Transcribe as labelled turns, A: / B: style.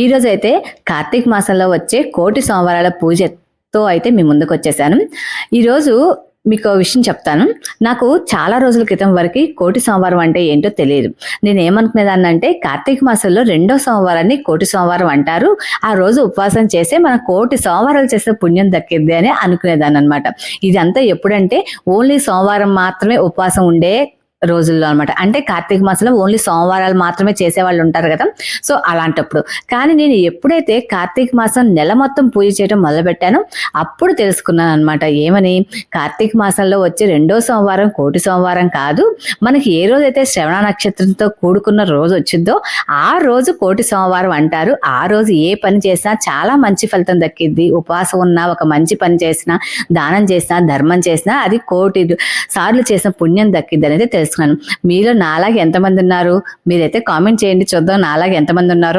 A: ఈరోజు అయితే కార్తీక మాసంలో వచ్చే కోటి సోమవారాల పూజతో అయితే మీ ముందుకు వచ్చేసాను. ఈరోజు మీకు విషయం చెప్తాను. నాకు చాలా రోజుల క్రితం వరకు కోటి సోమవారం అంటే ఏంటో తెలియదు. నేను ఏమనుకునేదాన్ని అంటే కార్తీక మాసంలో రెండో సోమవారాన్ని కోటి సోమవారం అంటారు. ఆ రోజు ఉపవాసం చేస్తే మన కోటి సోమవారాలు చేసే పుణ్యం దక్కింది అని అనుకునేదాన్ని అనమాట ఇదంతా ఎప్పుడంటే ఓన్లీ సోమవారం మాత్రమే ఉపవాసం ఉండే రోజుల్లో అనమాట అంటే కార్తీక మాసంలో ఓన్లీ సోమవారాలు మాత్రమే చేసేవాళ్ళు ఉంటారు కదా. సో అలాంటప్పుడు. కానీ నేను ఎప్పుడైతే కార్తీక మాసం నెల మొత్తం పూజ చేయడం మొదలుపెట్టానో అప్పుడు తెలుసుకున్నాను అనమాట ఏమని? కార్తీక మాసంలో వచ్చే రెండో సోమవారం కోటి సోమవారం కాదు. మనకి ఏ రోజైతే శ్రవణ నక్షత్రంతో కూడుకున్న రోజు వచ్చిందో ఆ రోజు కోటి సోమవారం అంటారు. ఆ రోజు ఏ పని చేసినా చాలా మంచి ఫలితం దక్కింది ఉపవాసం ఉన్నా ఒక మంచి పని చేసినా దానం చేసినా ధర్మం చేసినా అది కోటి సార్లు చేసిన పుణ్యం దక్కింది అనేది తెలుసు తెలుసుకున్నాను. మీలో నాలాగే ఎంతమంది ఉన్నారు? మీరైతే కామెంట్ చేయండి. చూద్దాం నాలాగే ఎంతమంది ఉన్నారు?